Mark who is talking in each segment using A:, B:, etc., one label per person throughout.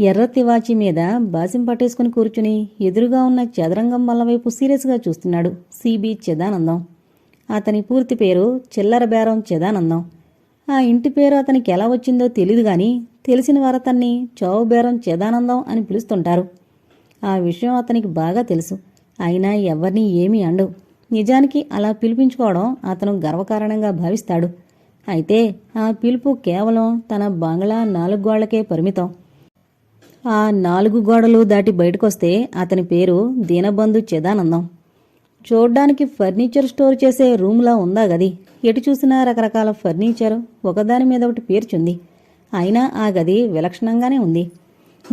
A: ఎర్ర తివాచి మీద బాసిం పట్టేసుకుని కూర్చుని ఎదురుగా ఉన్న చదరంగం వల్ల వైపు సీరియస్గా చూస్తున్నాడు సిబి చిదానందం. అతని పూర్తి పేరు చిల్లర బేరం చిదానందం. ఆ ఇంటి పేరు అతనికి ఎలా వచ్చిందో తెలియదు గాని తెలిసిన వారు అతన్ని చౌ బేరం చిదానందం అని పిలుస్తుంటారు. ఆ విషయం అతనికి బాగా తెలుసు. అయినా ఎవరిని ఏమీ అండు నిజానికి అలా పిలిపించుకోవడం అతను గర్వకారణంగా భావిస్తాడు. అయితే ఆ పిలుపు కేవలం తన బంగ్లా నాలుగు గోళ్ళకే పరిమితం. ఆ నాలుగు గోడలు దాటి బయటకొస్తే అతని పేరు దీనబంధు చిదానందం. చూడ్డానికి ఫర్నిచర్ స్టోర్ చేసే రూమ్లా ఉందా గది? ఎటు చూసినా రకరకాల ఫర్నిచర్ ఒకదాని మీద ఒకటి పేర్చుంది. అయినా ఆ గది విలక్షణంగానే ఉంది.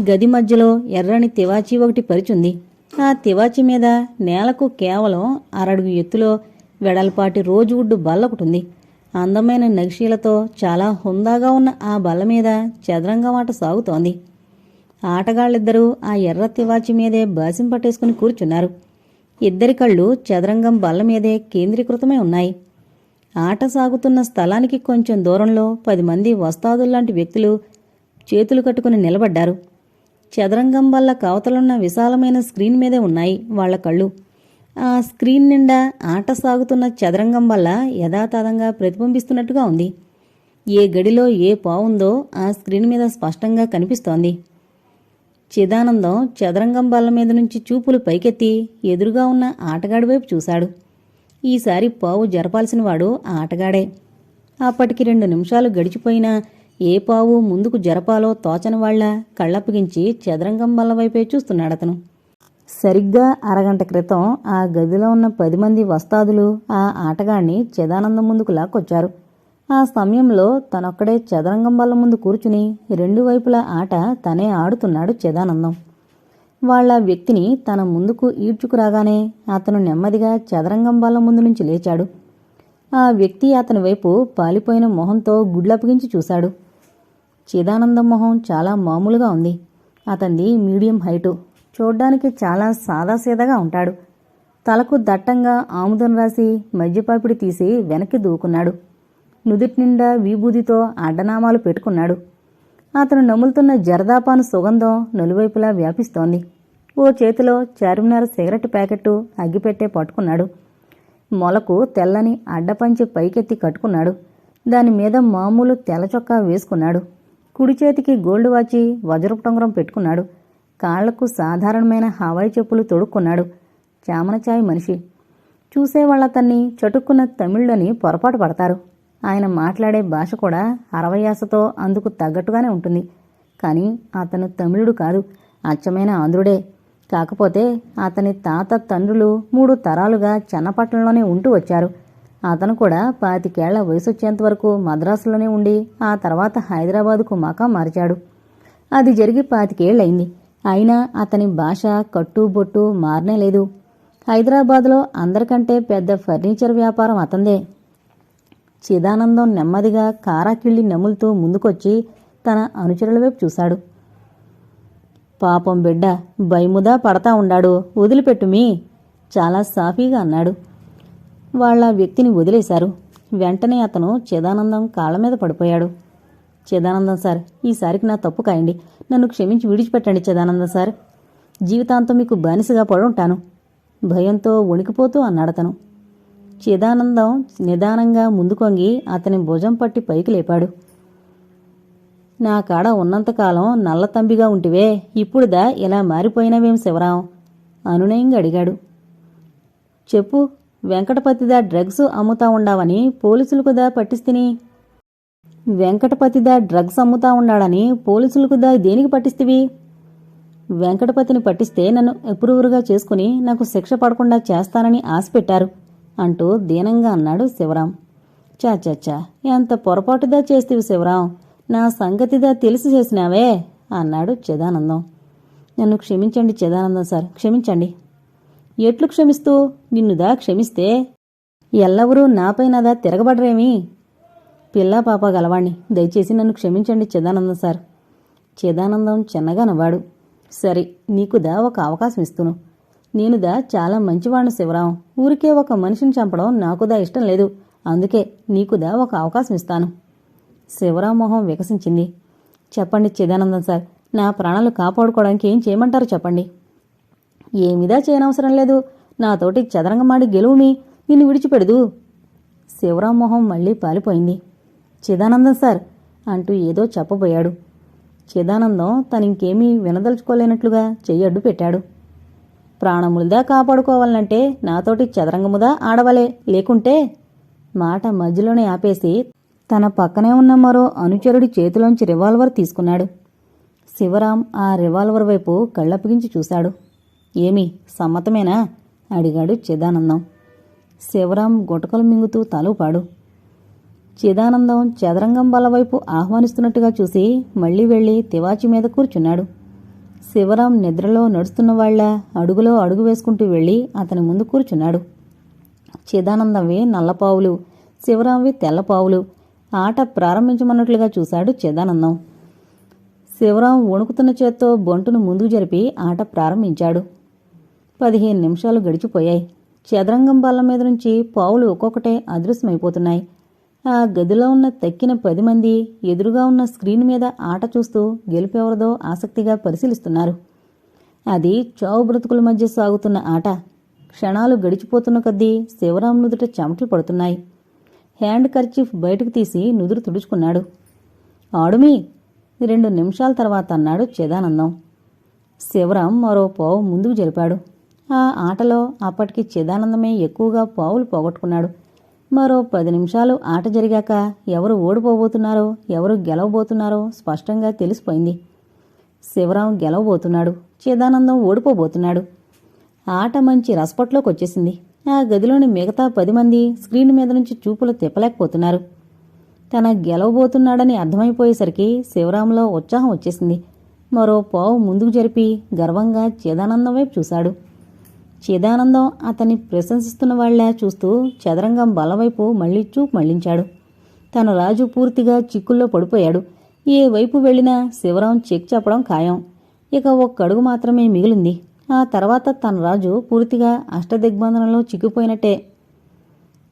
A: గది మధ్యలో ఎర్రని తివాచీ ఒకటి పరిచుంది. ఆ తివాచీ మీద నేలకు కేవలం అరడుగు ఎత్తులో వెడల్పాటి రోజువుడ్డు బల్ల ఒకటి ఉంది అందమైన నగిషీలతో చాలా హుందాగా ఉన్న ఆ బల్ల మీద చదరంగ మాట సాగుతోంది. ఆటగాళ్ళిద్దరూ ఆ ఎర్ర తివాచి మీదే బాసిం పట్టేసుకుని కూర్చున్నారు. ఇద్దరి కళ్ళు చదరంగం బల్ల మీదే కేంద్రీకృతమై ఉన్నాయి. ఆట సాగుతున్న స్థలానికి కొంచెం దూరంలో పది మంది వస్తాదుల్లాంటి వ్యక్తులు చేతులు కట్టుకుని నిలబడ్డారు. చదరంగం వల్ల కవతలున్న విశాలమైన స్క్రీన్ మీదే ఉన్నాయి వాళ్ళ కళ్ళు. ఆ స్క్రీన్ నిండా ఆట సాగుతున్న చదరంగం వల్ల యథాతథంగా ప్రతిబింబిస్తున్నట్టుగా ఉంది. ఏ గడిలో ఏ పావుందో ఆ స్క్రీన్ మీద స్పష్టంగా కనిపిస్తోంది. చిదానందం చదరంగం బల్ల మీద నుంచి చూపులు పైకెత్తి ఎదురుగా ఉన్న ఆటగాడి వైపు చూశాడు. ఈసారి పావు జరపాల్సిన వాడు ఆ ఆటగాడే. అప్పటికి రెండు నిమిషాలు గడిచిపోయినా ఏ పావు ముందుకు జరపాలో తోచని వాళ్ళ కళ్ళప్పగించి చదరంగం బల్ల వైపే చూస్తున్నాడతను సరిగ్గా అరగంట క్రితం ఆ గదిలో ఉన్న పది మంది వస్తాదులు ఆ ఆటగాడిని చిదానందం ముందుకు లాక్కొచ్చారు. ఆ సమయంలో తనొక్కడే చదరంగం బల్ల ముందు కూర్చుని రెండు వైపులా ఆట తనే ఆడుతున్నాడు చిదానందం. వాళ్ళ వ్యక్తిని తన ముందుకు ఈడ్చుకురాగానే అతను నెమ్మదిగా చదరంగం బల్ల ముందు నుంచి లేచాడు. ఆ వ్యక్తి అతని వైపు పాలిపోయిన మొహంతో గుడ్లప్పగించి చూశాడు. చిదానందం మొహం చాలా మామూలుగా ఉంది. అతనిది మీడియం హైటు. చూడ్డానికి చాలా సాదాసీదాగా ఉంటాడు. తలకు దట్టంగా ఆముదం రాసి మధ్యపాపిడి తీసి వెనక్కి దూకున్నాడు. నుదుటి నిండా విభూదితో అడ్డనామాలు పెట్టుకున్నాడు. అతను నములుతున్న జరదాపాను సుగంధం నలువైపులా వ్యాపిస్తోంది. ఓ చేతిలో చార్మినార్ సిగరెట్ ప్యాకెట్టు అగ్గిపెట్టే పట్టుకున్నాడు. మొలకు తెల్లని అడ్డపంచి పైకెత్తి కట్టుకున్నాడు. దాని మీద మామూలు తెల్లచొక్కా వేసుకున్నాడు. కుడి చేతికి గోల్డ్ వాచి వజ్రపు టొంగరం పెట్టుకున్నాడు. కాళ్ళకు సాధారణమైన హవాయి చెప్పులు తొడుక్కున్నాడు. చామనచాయి మనిషి. చూసేవాళ్ళతన్ని చటుక్కున్న తమిళ్ళని పొరపాటు పడతారు. ఆయన మాట్లాడే భాష కూడా అరవయాసతో అందుకు తగ్గట్టుగానే ఉంటుంది. కానీ అతను తమిళుడు కాదు. అచ్చమైన ఆంధ్రుడే. కాకపోతే అతని తాత తండ్రులు మూడు తరాలుగా చెన్నపట్నంలోనే ఉంటూ వచ్చారు. అతను కూడా పాతికేళ్ళ వయసు వచ్చేంత వరకు మద్రాసులోనే ఉండి ఆ తర్వాత హైదరాబాదుకు మకా మార్చాడు. అది జరిగి పాతికేళ్ళయింది. అయినా అతని భాష కట్టు బొట్టు మారనే లేదు. హైదరాబాద్లో అందరికంటే పెద్ద ఫర్నిచర్ వ్యాపారం అతందే. చిదానందం నెమ్మదిగా కారాకిళ్ళి నములుతూ ముందుకొచ్చి తన అనుచరుల వైపు చూశాడు. పాపం బిడ్డ భయముదా పడతా ఉండాడు. వదిలిపెట్టుమీ చాలా సాఫీగా అన్నాడు. వాళ్ళ వ్యక్తిని వదిలేశారు. వెంటనే అతను చిదానందం కాళ్ళ మీద పడిపోయాడు. చిదానందం సార్ ఈసారికి నా తప్పు కాయండి. నన్ను క్షమించి విడిచిపెట్టండి చిదానందం సార్. జీవితాంతం మీకు బానిసగా పడుంటాను. భయంతో వణికిపోతూ అన్నాడతను. చిదానందం నిదానంగా ముందుకొంగి అతని భుజం పట్టి పైకి లేపాడు. నా కాడ ఉన్నంతకాలం నల్లతంబిగా ఉంటివే ఇప్పుడుదా ఇలా మారిపోయినవేం శివరాం? అనునయంగా అడిగాడు. చెప్పు వెంకటపతిదా డ్రగ్స్ అమ్ముతా ఉండావని పోలీసులకుదా పట్టిస్తిని? వెంకటపతిదా డ్రగ్స్ అమ్ముతా ఉండాడని పోలీసులకుదా దేనికి పట్టిస్తివి? వెంకటపతిని పట్టిస్తే నన్ను అప్రూవరుగా చేసుకుని నాకు శిక్ష పడకుండా చేస్తానని ఆశ పెట్టారు అంటూ దీనంగా అన్నాడు శివరాం. చాచాచా ఎంత పొరపాటుదా చేస్తేవి శివరాం? నా సంగతిదా తెలిసి చేసినావే? అన్నాడు చిదానందం. నన్ను క్షమించండి చిదానందం సార్ క్షమించండి. ఎట్లు క్షమిస్తూ? నిన్నుదా క్షమిస్తే ఎల్లవరూ నాపైనదా తిరగబడరేమి? పిల్లా పాప గలవాణ్ణి దయచేసి నన్ను క్షమించండి చిదానందం సార్. చిదానందం చిన్నగా నవ్వాడు. సరే నీకుదా ఒక అవకాశం ఇస్తును. నేనుదా చాలా మంచివాణ్ణి శివరాం. ఊరికే ఒక మనిషిని చంపడం నాకుదా ఇష్టం లేదు. అందుకే నీకుదా ఒక అవకాశం ఇస్తాను. శివరాం మొహం వికసించింది. చెప్పండి చిదానందం సార్ నా ప్రాణాలు కాపాడుకోవడానికి ఏం చేయమంటారు చెప్పండి. ఏమిదా చేయనవసరం లేదు. నాతోటి చదరంగమాడి గెలువుమి నిన్ను విడిచిపెడదు. శివరాం మొహం మళ్ళీ పాలిపోయింది. చిదానందం సార్ అంటూ ఏదో చెప్పబోయాడు. చిదానందం తనింకేమీ వినదలుచుకోలేనట్లుగా చెయ్యడ్డు పెట్టాడు ప్రాణములదా కాపాడుకోవాలంటే నాతోటి చదరంగముదా ఆడవలే. లేకుంటే మాట మధ్యలోనే ఆపేసి తన పక్కనే ఉన్న మరో అనుచరుడి చేతిలోంచి రివాల్వర్ తీసుకున్నాడు. శివరాం ఆ రివాల్వర్ వైపు కళ్ళప్పగించి చూశాడు. ఏమి సమ్మతమేనా? అడిగాడు చిదానందం. శివరాం గుటకలు మింగుతూ తలూపాడు. చిదానందం చదరంగం బలవైపు ఆహ్వానిస్తున్నట్టుగా చూసి మళ్ళీ వెళ్ళి తివాచి మీద కూర్చున్నాడు. శివరాం నిద్రలో నడుస్తున్న వాళ్ళ అడుగులో అడుగు వేసుకుంటూ వెళ్ళి అతని ముందు కూర్చున్నాడు. చిదానందంవి నల్లపావులు శివరాంవి తెల్లపావులు. ఆట ప్రారంభించమన్నట్లుగా చూశాడు చిదానందం. శివరాం వణుకుతున్న చేత్తో బొంటును ముందుకు జరిపి ఆట ప్రారంభించాడు. పదిహేను నిమిషాలు గడిచిపోయాయి. చదరంగం బల్ల మీద నుంచి పావులు ఒక్కొక్కటే అదృశ్యమైపోతున్నాయి. ఆ గదిలో ఉన్న తక్కిన పది మంది ఎదురుగా ఉన్న స్క్రీన్ మీద ఆట చూస్తూ గెలుపెవరదో ఆసక్తిగా పరిశీలిస్తున్నారు. అది చావు బ్రతుకుల మధ్య సాగుతున్న ఆట. క్షణాలు గడిచిపోతున్న కొద్దీ శివరాం నుదుట చెమటలు పడుతున్నాయి. హ్యాండ్ కర్చీఫ్ బయటకు తీసి నుదురు తుడుచుకున్నాడు. ఆడుమి! రెండు నిమిషాల తర్వాత అన్నాడు చిదానందం. శివరాం మరో పావు ముందుకు జరిపాడు. ఆ ఆటలో అప్పటికి చిదానందమే ఎక్కువగా పావులు పోగొట్టుకున్నాడు. మరో పది నిమిషాలు ఆట జరిగాక ఎవరు ఓడిపోబోతున్నారో ఎవరు గెలవబోతున్నారో స్పష్టంగా తెలిసిపోయింది. శివరాం గెలవబోతున్నాడు చిదానందం ఓడిపోబోతున్నాడు. ఆట మంచి రసపట్లోకి వచ్చేసింది ఆ గదిలోని మిగతా పది మంది స్క్రీన్ మీద నుంచి చూపులు తిప్పలేకపోతున్నారు. తన గెలవబోతున్నాడని అర్థమైపోయేసరికి శివరాంలో ఉత్సాహం వచ్చేసింది. మరో పావు ముందుకు జరిపి గర్వంగా చిదానందం వైపు చూశాడు. చిదానందం అతన్ని ప్రశంసిస్తున్న వాళ్ళా చూస్తూ చదరంగం బలవైపు మళ్ళీ చూపు మళ్ళించాడు. తన రాజు పూర్తిగా చిక్కుల్లో పడిపోయాడు. ఏ వైపు వెళ్ళినా శివరాం చెక్ చెప్పడం ఖాయం. ఇక ఒక్క అడుగు మాత్రమే మిగిలింది. ఆ తర్వాత తన రాజు పూర్తిగా అష్టదిగ్బంధనంలో చిక్కిపోయినట్టే.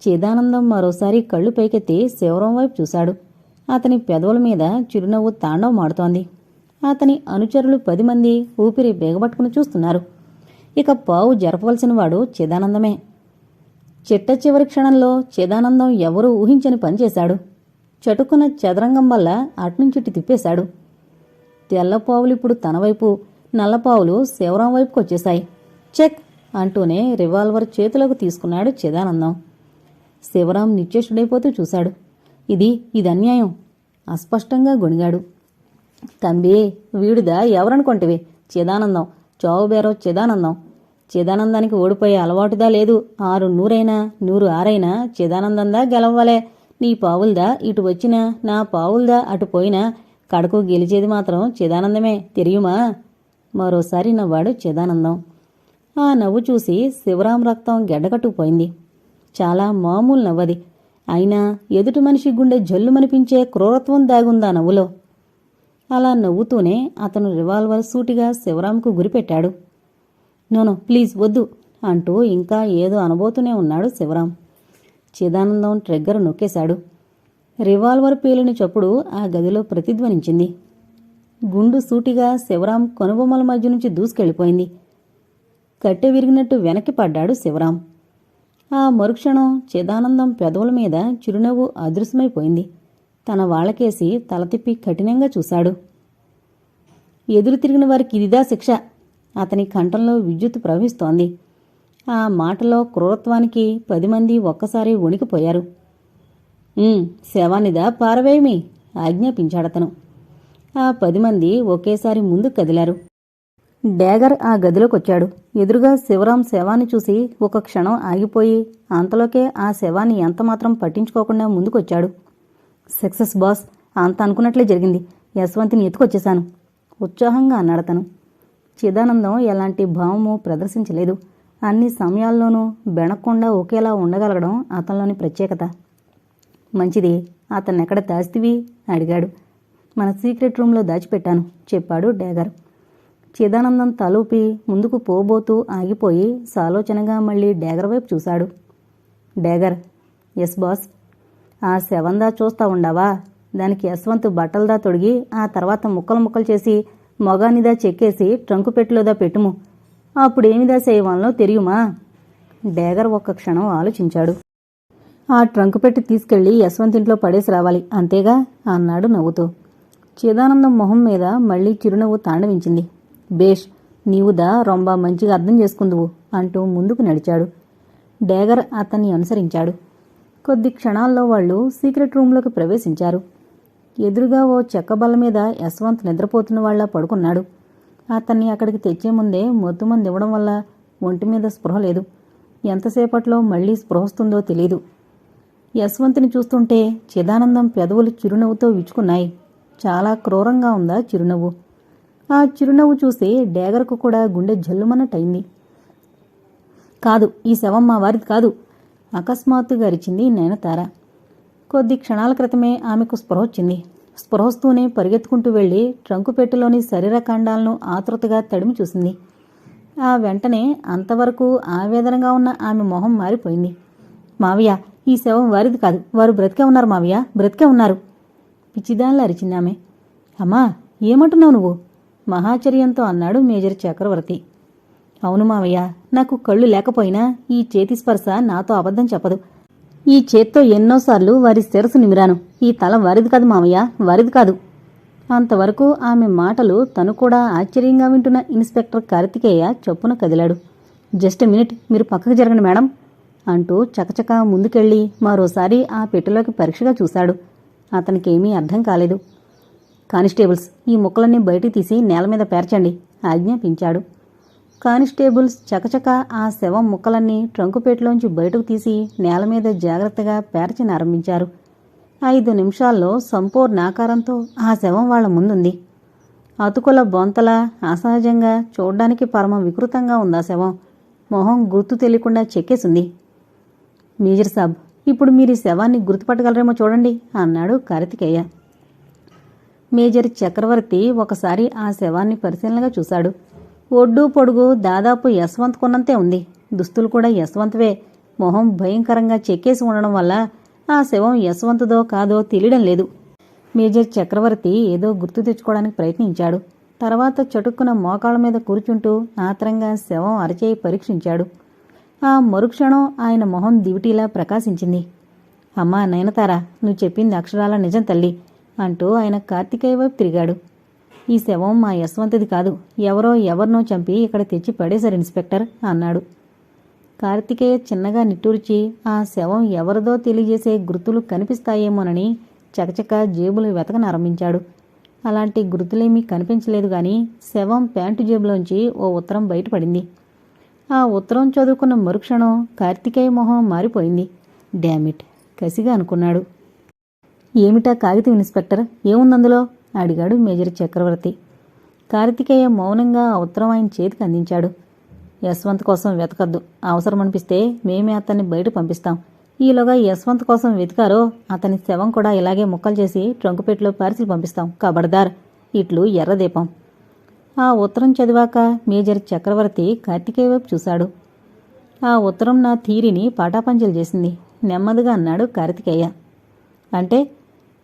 A: చిదానందం మరోసారి కళ్ళు పైకెత్తి శివరాం వైపు చూశాడు. అతని పెదవుల మీద చిరునవ్వు తాండవమాడుతోంది అతని అనుచరులు పది మంది ఊపిరి బిగబట్టుకుని చూస్తున్నారు. ఇక పావు జరపవలసిన వాడు చిదానందమే. చిట్ట చివరి క్షణంలో చిదానందం ఎవరూ ఊహించని పనిచేశాడు చటుకున్న చదరంగం వల్ల అట్నుంచిటి తిప్పేశాడు. తెల్లపావులిప్పుడు తన వైపు నల్లపావులు శివరాం వైపుకు వచ్చేశాయి. చెక్! అంటూనే రివాల్వర్ చేతిలోకి తీసుకున్నాడు చిదానందం. శివరాం నిశ్చేషుడైపోతూ చూశాడు. ఇది ఇది అన్యాయం. అస్పష్టంగా గొణిగాడు. తంబి వీడిదా ఎవరనుకుంటివి? చిదానందం. చావుబేరో చిదానందం. చిదానందానికి ఓడిపోయే అలవాటుదా లేదు. ఆరు నూరైనా నూరు ఆరైనా చిదానందందా గెలవ్వలే నీ పావుల్దా ఇటు వచ్చినా నా పావుల్దా అటు పోయినా కడకు గెలిచేది మాత్రం చిదానందమే. తెలియమా మరోసారి నవ్వాడు చిదానందం. ఆ నవ్వు చూసి శివరాం రక్తం గెడ్డకట్టుకుపోయింది. చాలా మామూలు నవ్వది. అయినా ఎదుటి మనిషి గుండె జల్లుమనిపించే క్రూరత్వం దాగుందా నవ్వులో? అలా నవ్వుతూనే అతను రివాల్వర్ సూటిగా శివరాంకు గురిపెట్టాడు. నోను ప్లీజ్ వద్దు అంటూ ఇంకా ఏదో అనబోతూనే ఉన్నాడు శివరాం చిదానందం ట్రిగ్గర్ నొక్కేశాడు. రివాల్వర్ పేలిన చప్పుడు ఆ గదిలో ప్రతిధ్వనించింది. గుండు సూటిగా శివరాం కనుబొమ్మల మధ్య నుంచి దూసుకెళ్ళిపోయింది. కట్టె విరిగినట్టు వెనక్కి పడ్డాడు శివరాం ఆ మరుక్షణం చిదానందం పెదవుల మీద చిరునవ్వు అదృశ్యమైపోయింది. తన వాళ్ళకేసి తల తిప్పి కఠినంగా చూశాడు. ఎదురు తిరిగిన వారికి ఇదిదా శిక్ష. అతని కంఠంలో విద్యుత్ ప్రవహిస్తోంది. ఆ మాటలో క్రూరత్వానికి పది మంది ఒక్కసారి వణికిపోయారు. శవానిదా పారవేయమి? ఆజ్ఞాపించాడతను. ఆ పది మంది ఒకేసారి ముందు కదిలారు. డ్యాగర్ ఆ గదిలోకొచ్చాడు. ఎదురుగా శివరాం శవాన్ని చూసి ఒక క్షణం ఆగిపోయి అంతలోకే ఆ శవాన్ని ఎంతమాత్రం పట్టించుకోకుండా ముందుకొచ్చాడు. సక్సెస్ బాస్ అంత అనుకున్నట్లే జరిగింది. యశ్వంతిని ఎత్తుకొచ్చేశాను. ఉత్సాహంగా అన్నాడతను చిదానందం ఎలాంటి భావము ప్రదర్శించలేదు. అన్ని సమయాల్లోనూ బెణకుండా ఒకేలా ఉండగలగడం అతనిలోని ప్రత్యేకత. మంచిది అతన్ని ఎక్కడ దాస్తివి అడిగాడు. మన సీక్రెట్ రూమ్లో దాచిపెట్టాను చెప్పాడు డ్యాగర్ చిదానందం తలూపి ముందుకు పోబోతూ ఆగిపోయి సాలోచనగా మళ్ళీ డ్యాగర్ వైపు చూశాడు. డ్యాగర్ ఎస్ బాస్ ఆ శవందా చూస్తా ఉండవా? దానికి యశ్వంత్ బట్టలదా తొడిగి ఆ తర్వాత ముక్కలు ముక్కలు చేసి మొగానిదా చెక్కేసి ట్రంకు పెట్టులోదా పెట్టుము. అప్పుడేమిదా చేయవాలనో తెలియమా డేగర్ ఒక్క క్షణం ఆలోచించాడు. ఆ ట్రంకు పెట్టి తీసుకెళ్ళి యశ్వంత్ ఇంట్లో పడేసి రావాలి. అంతేగా? అన్నాడు నవ్వుతూ. చిదానందం మొహం మీద మళ్ళీ చిరునవ్వు తాండవించింది. బేష్ నీవుదా రొంబా మంచిగా అర్థం చేసుకుందువు అంటూ ముందుకు నడిచాడు. డేగర్ అతన్ని అనుసరించాడు. కొద్ది క్షణాల్లో వాళ్ళు సీక్రెట్ రూంలోకి ప్రవేశించారు. ఎదురుగా ఓ చెక్క బల్ల మీద యశ్వంత్ నిద్రపోతున్న వాళ్ళ పడుకున్నాడు. అతన్ని అక్కడికి తెచ్చే ముందే మొత్తుమంది ఇవ్వడం వల్ల ఒంటి మీద స్పృహ లేదు. ఎంతసేపట్లో మళ్ళీ స్పృహ వస్తుందో తెలీదు. యశ్వంత్ని చూస్తుంటే చిదానందం పెదవులు చిరునవ్వుతో విచ్చుకున్నాయి. చాలా క్రూరంగా ఉందా చిరునవ్వు? ఆ చిరునవ్వు చూసి డేగర్కు కూడా గుండె జల్లుమన్నట్టయింది. కాదు ఈ శవం మా వారిది కాదు. అకస్మాత్తుగా అరిచింది నయనతార. కొద్ది క్షణాల క్రితమే ఆమెకు స్పృహ వచ్చింది. స్పృహస్తూనే పరిగెత్తుకుంటూ వెళ్ళి ట్రంకు పెట్టెలోని శరీర ఖండాలను ఆతృతగా తడిమి చూసింది. ఆ వెంటనే అంతవరకు ఆవేదనగా ఉన్న ఆమె మొహం మారిపోయింది. మావయ్య ఈ శవం వారిది కాదు. వారు బ్రతికే ఉన్నారు మావయ్య. బ్రతికే ఉన్నారు. పిచ్చిదాన్లు అరిచింది ఆమె. అమ్మా ఏమంటున్నావు నువ్వు? మహాచర్యంతో అన్నాడు మేజర్ చక్రవర్తి. అవును మావయ్య నాకు కళ్ళు లేకపోయినా ఈ చేతి స్పర్శ నాతో అబద్ధం చెప్పదు. ఈ చేత్తో ఎన్నోసార్లు వారి శిరసు నిమిరాను. ఈ తల వారిది కాదు మావయ్య వారిది కాదు. అంతవరకు ఆమె మాటలు తను కూడా ఆశ్చర్యంగా వింటున్న ఇన్స్పెక్టర్ కార్తికేయ చొప్పున కదిలాడు. జస్ట్ మినిట్ మీరు పక్కకు జరగండి మేడం అంటూ చకచక ముందుకెళ్ళి మరోసారి ఆ పెట్టెలోకి పరీక్షగా చూశాడు. అతనికేమీ అర్థం కాలేదు. కానిస్టేబుల్స్ ఈ ముక్కలన్నీ బయటికి తీసి నేల మీద పేర్చండి ఆజ్ఞాపించాడు. కానిస్టేబుల్స్ చకచక ఆ శవం ముక్కలన్నీ ట్రంకుపేటలోంచి బయటకు తీసి నేల మీద జాగ్రత్తగా పేర్చనారంభించారు ఐదు నిమిషాల్లో సంపూర్ణాకారంతో ఆ శవం వాళ్ళ ముందుంది. అతుకుల బొంతల అసహజంగా చూడ్డానికి పరమ వికృతంగా ఉందా శవం. మొహం గుర్తు తెలియకుండా చెక్కేసింది. మేజర్ సాబ్ ఇప్పుడు మీరు ఈ శవాన్ని గుర్తుపట్టగలరేమో చూడండి అన్నాడు కార్తికేయ. మేజర్ చక్రవర్తి ఒకసారి ఆ శవాన్ని పరిశీలనగా చూశాడు. ఒడ్డు పొడుగు దాదాపు యశ్వంత్ కొన్నంతే ఉంది. దుస్తులు కూడా యశ్వంత్వే. మొహం భయంకరంగా చెక్కేసి ఉండడం వల్ల ఆ శవం యశ్వంత్దో కాదో తెలియడం లేదు. మేజర్ చక్రవర్తి ఏదో గుర్తు తెచ్చుకోవడానికి ప్రయత్నించాడు. తర్వాత చటుక్కున మోకాళ్ళ మీద కూర్చుంటూ ఆత్రంగా శవం అరచేయి పరీక్షించాడు. ఆ మరుక్షణం ఆయన మొహం దివిటీలా ప్రకాశించింది. అమ్మా నయనతారా నువ్వు చెప్పింది అక్షరాల నిజం తల్లి అంటూ ఆయన కార్తికేయ వైపు తిరిగాడు. ఈ శవం మా యశ్వంతది కాదు. ఎవరో ఎవరినో చంపి ఇక్కడ తెచ్చి పడేశారు ఇన్స్పెక్టర్ అన్నాడు. కార్తికేయ చిన్నగా నిట్టూర్చి ఆ శవం ఎవరిదో తెలియజేసే గుర్తులు కనిపిస్తాయేమోనని చకచక జేబులు వెతకనారంభించాడు అలాంటి గుర్తులేమీ కనిపించలేదు గాని శవం ప్యాంటు జేబులోంచి ఓ ఉత్తరం బయటపడింది. ఆ ఉత్తరం చదువుకున్న మరుక్షణం కార్తికేయ మొహం మారిపోయింది. డ్యామిట్ కసిగా అనుకున్నాడు. ఏమిటా కాగితం ఇన్స్పెక్టర్? ఏముందందులో అడిగాడు మేజర్ చక్రవర్తి. కార్తికేయ మౌనంగా ఆ ఉత్తరం ఆయన చేతికి అందించాడు. యశ్వంత్ కోసం వెతకద్దు. అవసరం అనిపిస్తే మేమే అతన్ని బయట పంపిస్తాం. ఈలోగా యశ్వంత్ కోసం వెతికారో అతని శవం కూడా ఇలాగే ముక్కలు చేసి ట్రంకుపేటలో పార్సిల్ పంపిస్తాం. కబడ్దార్. ఇట్లు ఎర్రదీపం. ఆ ఉత్తరం చదివాక మేజర్ చక్రవర్తి కార్తికేయ వైపు చూశాడు. ఆ ఉత్తరం నా థీరిని పాటాపంచలు చేసింది. నెమ్మదిగా అన్నాడు కార్తికేయ. అంటే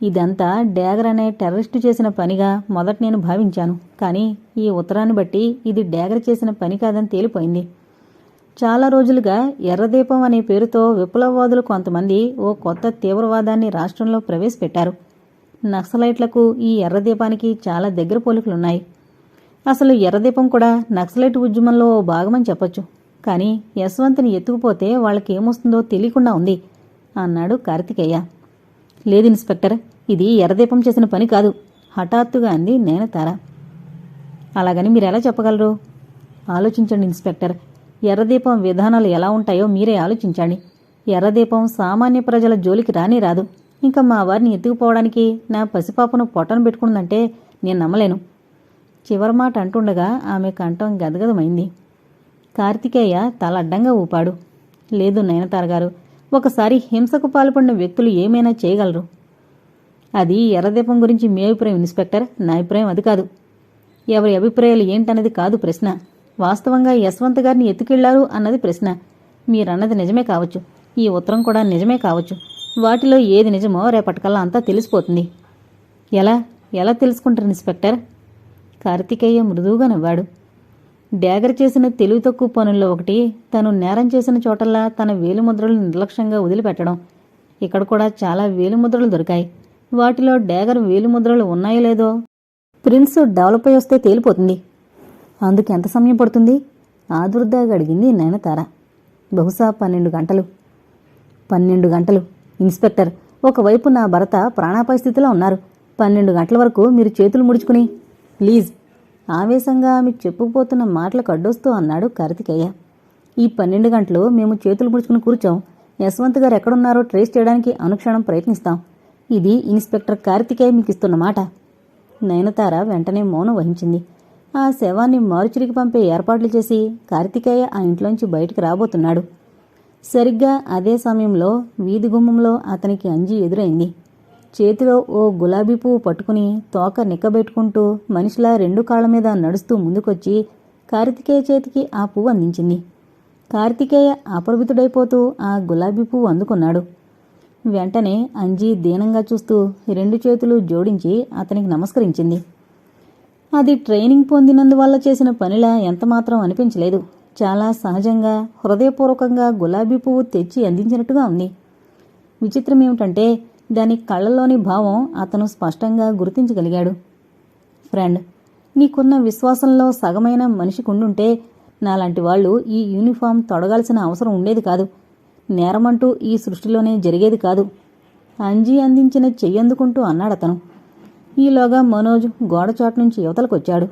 A: ఇదంతా డ్యాగర్ అనే టెర్రరిస్టు చేసిన పనిగా మొదట నేను భావించాను. కానీ ఈ ఉత్తరాన్ని బట్టి ఇది డ్యాగర్ చేసిన పని కాదని తేలిపోయింది. చాలా రోజులుగా ఎర్రదీపం అనే పేరుతో విప్లవవాదులు కొంతమంది ఓ కొత్త తీవ్రవాదాన్ని రాష్ట్రంలో ప్రవేశపెట్టారు. నక్సలైట్లకు ఈ ఎర్రదీపానికి చాలా దగ్గర పోలికలున్నాయి. అసలు ఎర్రదీపం కూడా నక్సలైట్ ఉద్యమంలో ఓ భాగమని చెప్పొచ్చు. కానీ యశ్వంత్ని ఎత్తుకుపోతే వాళ్ళకేమొస్తుందో తెలియకుండా ఉంది అన్నాడు కార్తికేయ. లేదు ఇన్స్పెక్టర్. ఇది ఎర్రదీపం చేసిన పని కాదు. హఠాత్తుగా అంది నేనతార అలాగని మీరు ఎలా చెప్పగలరు? ఆలోచించండి ఇన్స్పెక్టర్. ఎర్రదీపం విధానాలు ఎలా ఉంటాయో మీరే ఆలోచించండి. ఎర్రదీపం సామాన్య ప్రజల జోలికి రాని రాదు. ఇంకా మా వారిని ఎత్తుకుపోవడానికి నా పసిపాపను పొట్టను పెట్టుకుందంటే నేను నమ్మలేను. చివరి మాట అంటుండగా ఆమె కంఠం గదగదమైంది. కార్తికేయ తల అడ్డంగా ఊపాడు. లేదు నయనతార గారు. ఒకసారి హింసకు పాల్పడిన వ్యక్తులు ఏమైనా చేయగలరు? అది ఎర్రదీపం గురించి మీ అభిప్రాయం ఇన్స్పెక్టర్. నా అభిప్రాయం అది కాదు. ఎవరి అభిప్రాయాలు ఏంటన్నది కాదు ప్రశ్న. వాస్తవంగా యశ్వంత్ గారిని ఎత్తుకెళ్ళారు అన్నది ప్రశ్న. మీరన్నది నిజమే కావచ్చు. ఈ ఉత్తరం కూడా నిజమే కావచ్చు. వాటిలో ఏది నిజమో రేపటికల్లా అంతా తెలిసిపోతుంది. ఎలా? ఎలా తెలుసుకుంటారు ఇన్స్పెక్టర్? కార్తికేయ మృదువుగా నవ్వాడు. డ్యాగర్ చేసిన తెలివి తక్కువ పనుల్లో ఒకటి తను నేరం చేసిన చోటల్లా తన వేలిముద్రలు నిర్లక్ష్యంగా వదిలిపెట్టడం. ఇక్కడ కూడా చాలా వేలిముద్రలు దొరికాయి. వాటిలో డ్యాగర్ వేలిముద్రలు ఉన్నాయో లేదో ప్రిన్స్ డెవలప్ అయి వస్తే తేలిపోతుంది. అందుకు ఎంత సమయం పడుతుంది? ఆదుర్దాగా అడిగింది నయనతార. బహుశా పన్నెండు గంటలు. పన్నెండు గంటలు. ఇన్స్పెక్టర్ ఒకవైపు నా భర్త ప్రాణాపాయ స్థితిలో ఉన్నారు. పన్నెండు గంటల వరకు మీరు చేతులు ముడుచుకుని ప్లీజ్ ఆవేశంగా ఆమె చెప్పుకుపోతున్న మాటలకు అడ్డొస్తూ అన్నాడు కార్తికేయ. ఈ పన్నెండు గంటలు మేము చేతులు ముడుచుకుని కూర్చోం. యశ్వంత్ గారు ఎక్కడున్నారో ట్రేస్ చేయడానికి అనుక్షణం ప్రయత్నిస్తాం. ఇది ఇన్స్పెక్టర్ కార్తికేయ మీకు ఇస్తున్న మాట. నయనతార వెంటనే మౌనం వహించింది. ఆ శవాన్ని మారుచురికి పంపే ఏర్పాట్లు చేసి కార్తికేయ ఆ ఇంట్లోంచి బయటికి రాబోతున్నాడు. సరిగ్గా అదే సమయంలో వీధి గుమ్మంలో అతనికి అంజి ఎదురైంది. చేతిలో ఓ గులాబీ పువ్వు పట్టుకుని తోక నిక్కబెట్టుకుంటూ మనిషిలా రెండు కాళ్ళ మీద నడుస్తూ ముందుకొచ్చి కార్తికేయ చేతికి ఆ పువ్వు అందించింది. కార్తికేయ అప్రభితుడైపోతూ ఆ గులాబీ పువ్వు అందుకున్నాడు. వెంటనే అంజీ దీనంగా చూస్తూ రెండు చేతులు జోడించి అతనికి నమస్కరించింది. అది ట్రైనింగ్ పొందినందువల్ల చేసిన పనిలా ఎంతమాత్రం అనిపించలేదు. చాలా సహజంగా హృదయపూర్వకంగా గులాబీ పువ్వు తెచ్చి అందించినట్టుగా ఉంది. విచిత్రం ఏమిటంటే దాని కళ్ళలోని భావం అతను స్పష్టంగా గుర్తించగలిగాడు. ఫ్రెండ్ నీకున్న విశ్వాసంలో సగమైన మనిషికుండుంటే నాలాంటి వాళ్ళు ఈ యూనిఫామ్ తొడగాల్సిన అవసరం ఉండేది కాదు. నేరమంటూ ఈ సృష్టిలోనే జరిగేది కాదు. అంజీ అందించిన చెయ్యందుకుంటూ అన్నాడతను. ఈలోగా మనోజ్ గోడచాటు నుంచి యువతలకొచ్చాడు.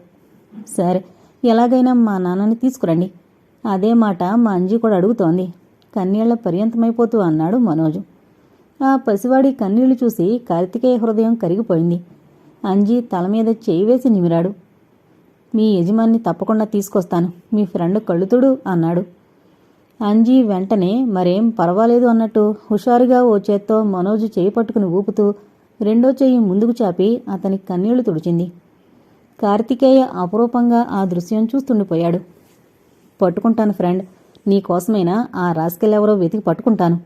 A: సరే ఎలాగైనా మా నాన్నని తీసుకురండి. అదే మాట మా అంజీ కూడా అడుగుతోంది. కన్నీళ్ళ పర్యంతమైపోతూ అన్నాడు మనోజు. ఆ పసివాడి కన్నీళ్ళు చూసి కార్తికేయ హృదయం కరిగిపోయింది. అంజీ తల మీద చేయి వేసి నిమిరాడు. మీ యజమాన్ని తప్పకుండా తీసుకొస్తాను. మీ ఫ్రెండ్ కళ్ళుతుడు అన్నాడు. అంజీ వెంటనే మరేం పర్వాలేదు అన్నట్టు హుషారుగా ఓ చేత్తో మనోజు చేయి పట్టుకుని ఊపుతూ రెండో చెయ్యి ముందుకు చాపి అతని కన్నీళ్ళు తుడిచింది. కార్తికేయ అపురూపంగా ఆ దృశ్యం చూస్తుండిపోయాడు పట్టుకుంటాను ఫ్రెండ్. నీకోసమైనా ఆ రాసుకెళ్ళెవరో వెతికి పట్టుకుంటాను.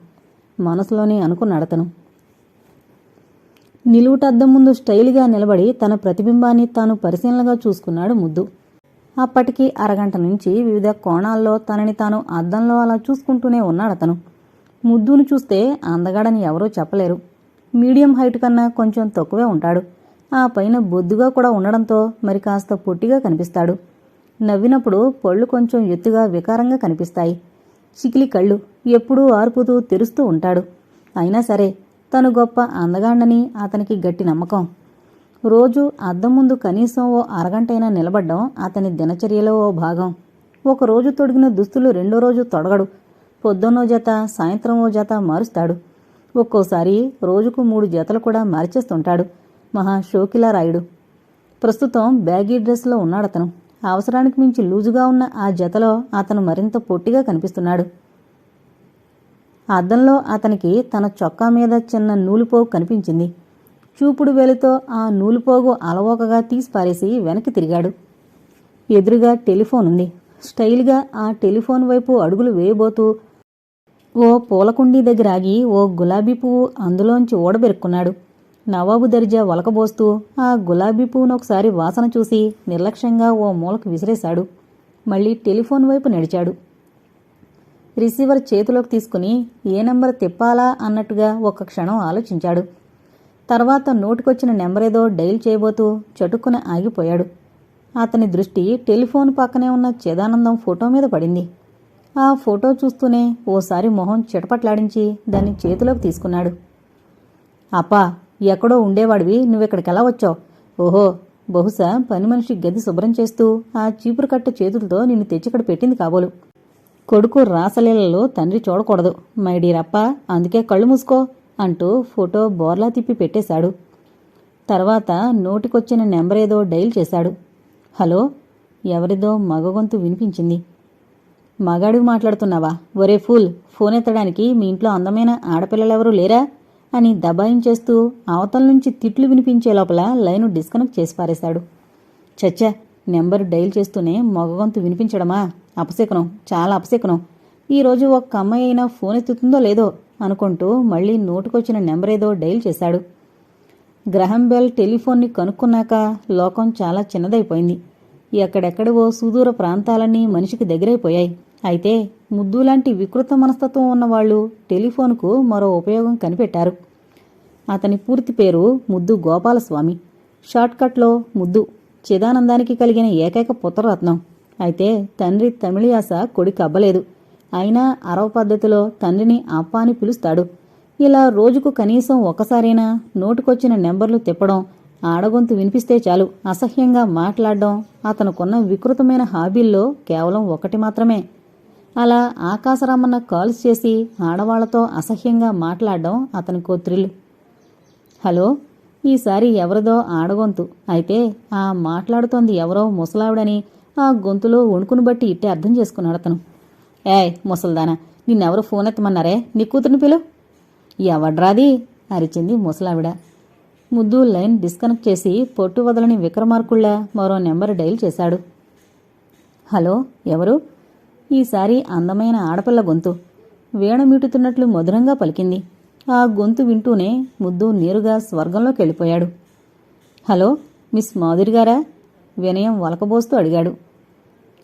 A: మనసులోనే అనుకున్నాడతను నిలువుటద్దం ముందు స్టైల్గా నిలబడి తన ప్రతిబింబాన్ని తాను పరిశీలనగా చూసుకున్నాడు ముద్దు. అప్పటికి అరగంట నుంచి వివిధ కోణాల్లో తనని తాను అద్దంలో అలా చూసుకుంటూనే ఉన్నాడు అతను. ముద్దును చూస్తే అందగాడని ఎవరూ చెప్పలేరు. మీడియం హైట్ కన్నా కొంచెం తక్కువే ఉంటాడు. ఆ పైన బొద్దుగా కూడా ఉండడంతో మరి కాస్త పొట్టిగా కనిపిస్తాడు. నవ్వినప్పుడు పళ్ళు కొంచెం ఎత్తుగా వికారంగా కనిపిస్తాయి. చికిలి కళ్ళు ఎప్పుడూ ఆర్పుతూ తెరుస్తూ ఉంటాడు. అయినా సరే తను గొప్ప అందగాండని అతనికి గట్టి నమ్మకం. రోజు అద్దం ముందు కనీసం ఓ అరగంటైనా నిలబడ్డం అతని దినచర్యలో ఓ భాగం. ఒక రోజు తొడిగిన దుస్తులు రెండో రోజు తొడగడు. పొద్దున్నో జత సాయంత్రమో జత మారుస్తాడు. ఒక్కోసారి రోజుకు మూడు జతలు కూడా మార్చేస్తుంటాడు. మహా షోకిలా రాయుడు ప్రస్తుతం బ్యాగీ డ్రెస్లో ఉన్నాడతను. అవసరానికి మించి లూజుగా ఉన్న ఆ జతలో అతను మరింత పొట్టిగా కనిపిస్తున్నాడు. అద్దంలో అతనికి తన చొక్కా మీద చిన్న నూలుపోగు కనిపించింది. చూపుడు వేలితో ఆ నూలుపోగు అలవోకగా తీసి పారేసి వెనక్కి తిరిగాడు. ఎదురుగా టెలిఫోన్ ఉంది. స్టైల్గా ఆ టెలిఫోన్ వైపు అడుగులు వేయబోతూ ఓ పూలకుండీ దగ్గర ఆగి ఓ గులాబీ పువ్వు అందులోంచి ఓడబెరుక్కున్నాడు నవాబు దర్జా ఒలకబోస్తూ ఆ గులాబీ పువ్వును ఒకసారి వాసన చూసి నిర్లక్ష్యంగా ఓ మూలకు విసిరేశాడు. మళ్ళీ టెలిఫోన్ వైపు నడిచాడు. రిసీవర్ చేతిలోకి తీసుకుని ఏ నెంబర్ తిప్పాలా అన్నట్టుగా ఒక క్షణం ఆలోచించాడు. తర్వాత నోటికొచ్చిన నెంబరేదో డైల్ చేయబోతూ చటుక్కున ఆగిపోయాడు. అతని దృష్టి టెలిఫోన్ పక్కనే ఉన్న చిదానందం ఫోటో మీద పడింది. ఆ ఫోటో చూస్తూనే ఓసారి మొహం చిటపట్లాడించి దాన్ని చేతిలోకి తీసుకున్నాడు. అప్పా ఎక్కడో ఉండేవాడివి. నువ్వెక్కడికెలా వచ్చావు? ఓహో బహుశా పని మనిషి గది శుభ్రం చేస్తూ ఆ చీపురు కట్ట చేతులతో నిన్ను తెచ్చిక్కడ పెట్టింది కాబోలు. కొడుకు రాసలీలలో తండ్రి చూడకూడదు. మైడీరప్ప అందుకే కళ్ళు మూసుకో అంటూ ఫోటో బోర్లా తిప్పి పెట్టేశాడు. తర్వాత నోటికొచ్చిన నెంబరేదో డైల్ చేశాడు. హలో ఎవరిదో మగ గొంతు వినిపించింది. మగాడివి మాట్లాడుతున్నావా? ఒరే ఫూల్ ఫోన్ ఎత్తడానికి మీ ఇంట్లో అందమైన ఆడపిల్లలెవరూ లేరా? అని దబాయించేస్తూ అవతల నుంచి తిట్లు వినిపించే లోపల లైను డిస్కనెక్ట్ చేసి పారేశాడు. చచ్చా నెంబర్ డైల్ చేస్తూనే మగగొంతు వినిపించడమా? అపశకనం చాలా అపశకనం. ఈరోజు ఒక్క అమ్మాయి అయినా ఫోన్ ఎత్తుతుందో లేదో అనుకుంటూ మళ్ళీ నోటుకొచ్చిన నెంబర్ ఏదో డైల్ చేశాడు. గ్రహం బెల్ టెలిఫోన్ని కనుక్కున్నాక లోకం చాలా చిన్నదైపోయింది. ఎక్కడెక్కడవో సుదూర ప్రాంతాలన్నీ మనిషికి దగ్గరైపోయాయి. అయితే ముద్దు లాంటి వికృత మనస్తత్వం ఉన్నవాళ్ళు టెలిఫోన్కు మరో ఉపయోగం కనిపెట్టారు. అతని పూర్తి పేరు ముద్దు గోపాలస్వామి. షార్ట్కట్లో ముద్దు చిదానందానికి కలిగిన ఏకైక పుత్రరత్నం. అయితే తండ్రి తమిళయాస కొడుకు అబ్బలేదు. అయినా అరవ పద్ధతిలో తండ్రిని అప్ప అని పిలుస్తాడు. ఇలా రోజుకు కనీసం ఒకసారైనా నోటుకొచ్చిన నెంబర్లు తిప్పడం ఆడగొంతు వినిపిస్తే చాలు. అసహ్యంగా మాట్లాడడం అతనుకున్న వికృతమైన హాబీల్లో కేవలం ఒకటి మాత్రమే. అలా ఆకాశరామన్న కాల్స్ చేసి ఆడవాళ్ళతో అసహ్యంగా మాట్లాడడం అతనికో థ్రిల్. హలో? ఈసారి ఎవరిదో ఆడగొంతు. అయితే ఆ మాట్లాడుతోంది ఎవరో ముసలావిడని ఆ గొంతులో వణుకును బట్టి ఇట్టే అర్థం చేసుకున్నాడు అతను. ఏయ్ ముసల్దానా నిన్నెవరు ఫోన్ ఎత్తమన్నారే? నీ కూతురిని పిలు. ఎవడ్రాది? అరిచింది ముసలావిడ. ముద్దు లైన్ డిస్కనెక్ట్ చేసి పొట్టు వదలని విక్రమార్కుళ్ళ మరో నెంబర్ డైల్ చేశాడు. హలో? ఎవరు? ఈసారి అందమైన ఆడపిల్ల గొంతు. వీణ మీటుతున్నట్లు మధురంగా పలికింది. ఆ గొంతు వింటూనే ముద్దు నేరుగా స్వర్గంలోకి వెళ్ళిపోయాడు. హలో మిస్ మాధురి గారా? వినయం వలకబోస్తూ అడిగాడు.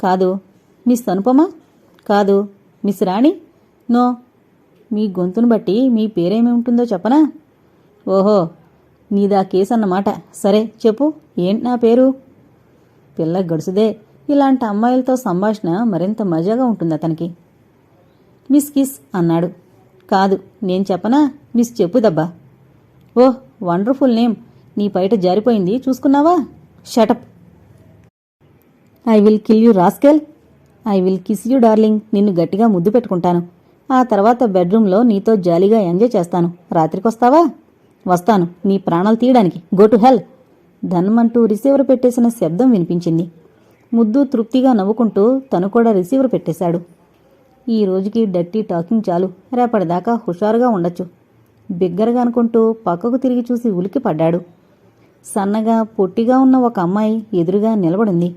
A: కాదు మిస్ అనుపమ? కాదు మిస్ రాణి? నో. మీ గొంతును బట్టి మీ పేరేమి ఉంటుందో చెప్పనా? ఓహో నీదా కేసు అన్నమాట సరే చెప్పు. ఏంటి నా పేరు? పిల్ల గడుసుదే. ఇలాంటి అమ్మాయిలతో సంభాషణ మరింత మజాగా ఉంటుంది అతనికి మిస్ కిస్ అన్నాడు. కాదు నేను చెప్పనా? మిస్ చెప్పుదబ్బా. Oh wonderful name. నీ బయట జారిపోయింది. చూసుకున్నావా? Shut up I will kill you rascal I will kiss you darling నిన్ను గట్టిగా ముద్దు పెట్టుకుంటాను. ఆ తర్వాత బెడ్రూమ్లో నీతో జాలీగా ఎంజాయ్ చేస్తాను. రాత్రికొస్తావా? వస్తాను. నీ ప్రాణాలు తీయడానికి. గో టు హెల్ ధన్మంటూ రిసీవర్ పెట్టేసిన శబ్దం వినిపించింది. ముద్దు తృప్తిగా నవ్వుకుంటూ తను కూడా రిసీవర్ పెట్టేశాడు. ఈ రోజుకి డర్టీ టాకింగ్ చాలు. రేపటిదాకా హుషారుగా ఉండొచ్చు. బిగ్గరగా అనుకుంటూ పక్కకు తిరిగి చూసి ఉలికి పడ్డాడు. సన్నగా పొట్టిగా ఉన్న ఒక అమ్మాయి ఎదురుగా నిలబడింది.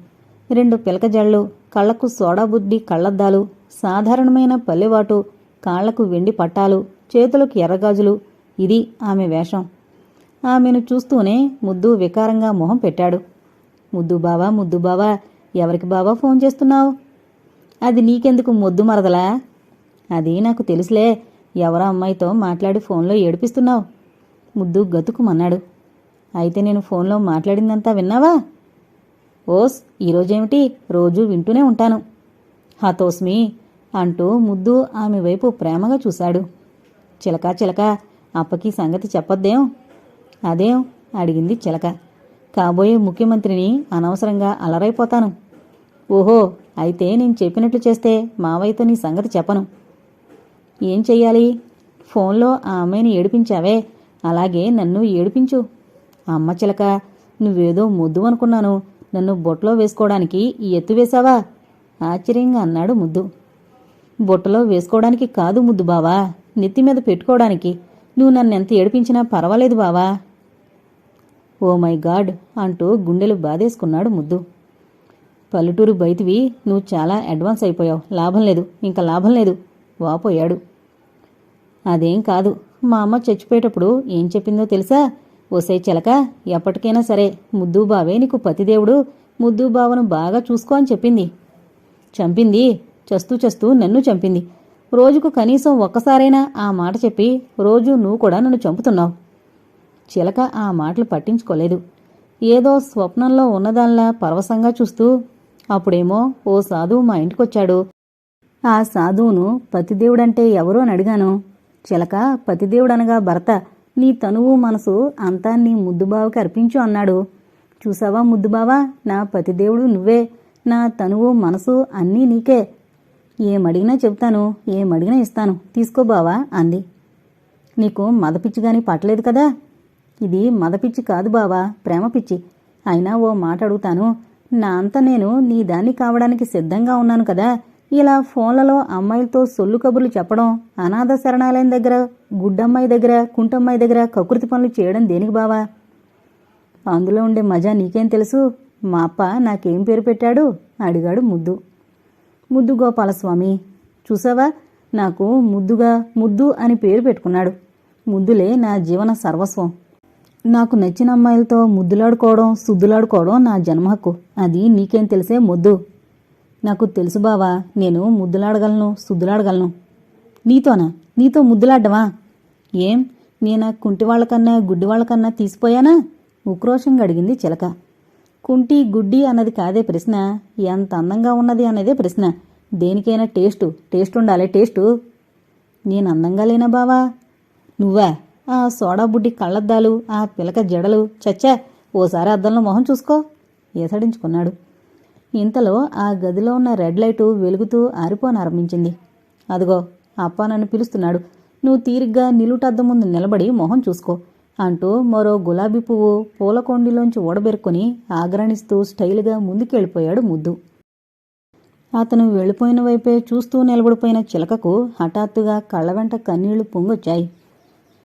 A: రెండు పిలకజళ్ళు కళ్ళకు సోడా కళ్ళద్దాలు సాధారణమైన పల్లెవాటు కాళ్ళకు వెండి పట్టాలు చేతులకు ఎర్రగాజులు. ఇది ఆమె వేషం. ఆమెను చూస్తూనే ముద్దు వికారంగా మొహం పెట్టాడు. ముద్దు బావా ముద్దు బావా ఎవరికి బాబా ఫోన్ చేస్తున్నావు? అది నీకెందుకు మొద్దు మరదలా? అది నాకు తెలుసులే. ఎవరో అమ్మాయితో మాట్లాడి ఫోన్లో ఏడిపిస్తున్నావు? ముద్దు గతుకుమన్నాడు. అయితే నేను ఫోన్లో మాట్లాడిందంతా విన్నావా? ఓస్ ఈరోజేమిటి రోజూ వింటూనే ఉంటాను. హతోస్మి అంటూ ముద్దు ఆమె వైపు ప్రేమగా చూశాడు. చిలక చిలక అప్పకి సంగతి చెప్పొద్దేం? అదేం? అడిగింది చిలక. కాబోయే ముఖ్యమంత్రిని అనవసరంగా అలరైపోతాను. ఓహో అయితే నేను చెప్పినట్లు చేస్తే మావయ్యతో నీ సంగతి చెప్పను. ఏం చెయ్యాలి? ఫోన్లో ఆ అమ్మాయిని ఏడిపించావే. అలాగే నన్ను ఏడిపించు. అమ్మ చిలక నువ్వేదో ముద్దు అనుకున్నాను. నన్ను బొట్టలో వేసుకోవడానికి ఈ ఎత్తు వేశావా? ఆశ్చర్యంగా అన్నాడు ముద్దు. బొట్టలో వేసుకోవడానికి కాదు ముద్దు బావా. నెత్తి మీద పెట్టుకోవడానికి. నువ్వు నన్నెంత ఏడిపించినా పర్వాలేదు బావా. ఓ మై గాడ్ అంటూ గుండెలు బాధేసుకున్నాడు ముద్దు. పల్లెటూరు బయటివి నువ్వు చాలా అడ్వాన్స్ అయిపోయావు. లాభం లేదు ఇంకా లాభం లేదు వాపోయాడు అదేం కాదు మా అమ్మ చచ్చిపోయేటప్పుడు ఏం చెప్పిందో తెలుసా? ఓసై చిలక ఎప్పటికైనా సరే ముద్దు బావే నీకు పతిదేవుడు ముద్దు బావను బాగా చూసుకో అని చెప్పింది. చంపింది చస్తూ చస్తూ నన్ను చంపింది. రోజుకు కనీసం ఒక్కసారైనా ఆ మాట చెప్పి రోజు నువ్వు కూడా నన్ను చంపుతున్నావు. చిలక ఆ మాటలు పట్టించుకోలేదు. ఏదో స్వప్నంలో ఉన్నదాల్లా పరవశంగా చూస్తూ అప్పుడేమో ఓ సాధువు మా ఇంటికొచ్చాడు. ఆ సాధువును పతిదేవుడంటే ఎవరో అని అడిగాను. చిలక పతిదేవుడనగా భర్త నీ తనువు మనసు అంతా నీ ముద్దుబావకి అర్పించు అన్నాడు. చూసావా ముద్దుబావా? నా పతిదేవుడు నువ్వే. నా తనువు మనసు అన్నీ నీకే. ఏమడిగినా చెప్తాను ఏమడిగినా ఇస్తాను. తీసుకో బావా అంది. నీకు మదపిచ్చి గాని పట్టలేదు కదా? ఇది మదపిచ్చి కాదు బావా ప్రేమ పిచ్చి. అయినా ఓ మాట అడుగుతాను నా అంత నేను నీ దాన్ని కావడానికి సిద్ధంగా ఉన్నాను కదా. ఇలా ఫోన్లలో అమ్మాయిలతో సొల్లు కబుర్లు చెప్పడం అనాథ శరణాలయం దగ్గర గుడ్డమ్మాయి దగ్గర కుంటమ్మాయి దగ్గర కకృతి పనులు చేయడం దేనికి బావా? అందులో ఉండే మజా నీకేం తెలుసు? మా అప్ప నాకేం పేరు పెట్టాడు? అడిగాడు ముద్దు. ముద్దు గోపాలస్వామి చూసావా? నాకు ముద్దుగా ముద్దు అని పేరు పెట్టుకున్నాడు. ముద్దులే నా జీవన సర్వస్వం. నాకు నచ్చిన అమ్మాయిలతో ముద్దులాడుకోవడం సుద్దులాడుకోవడం నా జన్మ హక్కు. అది నీకేం తెలిసే మొద్దు. నాకు తెలుసు బావా నేను ముద్దులాడగలను సుద్దులాడగలను నీతోనా? నీతో ముద్దులాడ్డవా ఏం? నేను కుంటి వాళ్ళకన్నా గుడ్డి వాళ్ళకన్నా తీసిపోయానా? ఉక్రోషంగా అడిగింది చిలక. కుంటి గుడ్డి అన్నది కాదే ప్రశ్న. ఎంత అందంగా ఉన్నది అనేదే ప్రశ్న. దేనికైనా టేస్టు. టేస్ట్ ఉండాలి టేస్టు. నేను అందంగా లేనా బావా? నువ్వా? ఆ సోడాబుడ్డి కళ్ళద్దాలు ఆ పిలక జడలు. చచ్చా ఓసారి అద్దంలో మొహం చూసుకో ఏసడించుకున్నాడు. ఇంతలో ఆ గదిలో ఉన్న రెడ్ లైటు వెలుగుతూ ఆరిపోనారంభించింది అదిగో అప్ప నన్ను పిలుస్తున్నాడు. నువ్వు తీరిగ్గా నిలుటద్దం ముందు నిలబడి మొహం చూసుకో అంటూ మరో గులాబీ పువ్వు పూలకొండిలోంచి ఓడబెరుక్కొని ఆగ్రాణిస్తూ స్టైల్గా ముందుకెళ్ళిపోయాడు ముద్దు. అతను వెళ్ళిపోయిన వైపే చూస్తూ నిలబడిపోయిన చిలకకు హఠాత్తుగా కళ్ళ వెంట కన్నీళ్ళు పొంగొచ్చాయి.